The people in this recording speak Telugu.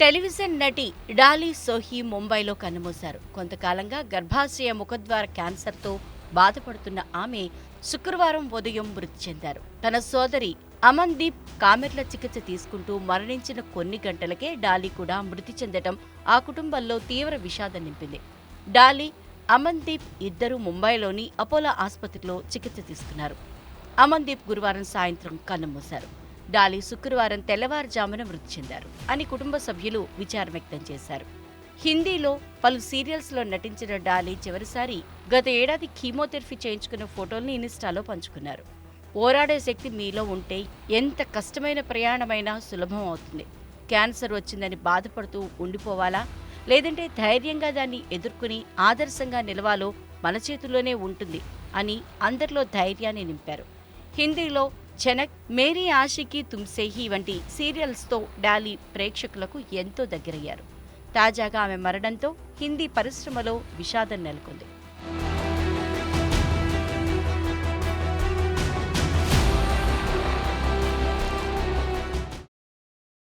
టెలివిజన్ నటి డాలీ సోహి ముంబైలో కన్నుమూశారు. కొంతకాలంగా గర్భాశయ ముఖద్వార క్యాన్సర్తో బాధపడుతున్న ఆమె శుక్రవారం ఉదయం మృతి చెందారు. తన సోదరి అమన్దీప్ కామెర్ల చికిత్స తీసుకుంటూ మరణించిన కొన్ని గంటలకే డాలీ కూడా మృతి చెందటం ఆ కుటుంబంలో తీవ్ర విషాదం నింపింది. డాలీ అమన్దీప్ ఇద్దరూ ముంబైలోని అపోలో ఆసుపత్రిలో చికిత్స తీసుకున్నారు. అమన్దీప్ గురువారం సాయంత్రం కన్నుమూశారు. డాలీ శుక్రవారం తెల్లవారుజామున మృతి చెందారు అని కుటుంబ సభ్యులు విచారం వ్యక్తం చేశారు. హిందీలో పలు సీరియల్స్లో నటించిన డాలీ చివరిసారి గత ఏడాది కీమోథెరపీ చేయించుకున్న ఫోటోల్ని ఇన్స్టాలో పంచుకున్నారు. పోరాడే శక్తి మీలో ఉంటే ఎంత కష్టమైన ప్రయాణమైనా సులభం అవుతుంది. క్యాన్సర్ వచ్చిందని బాధపడుతూ ఉండిపోవాలా? లేదంటే ధైర్యంగా దాన్ని ఎదుర్కొని ఆదర్శంగా నిలవాలో మన చేతుల్లోనే ఉంటుంది అని అందరిలో ధైర్యాన్ని నింపారు. హిందీలో చనక్ మేరీ ఆషికి తుమ్సేహి వంటి సీరియల్స్తో డాలీ ప్రేక్షకులకు ఎంతో దగ్గరయ్యారు. తాజాగా ఆమె మరణంతో హిందీ పరిశ్రమలో విషాదం నెలకొంది.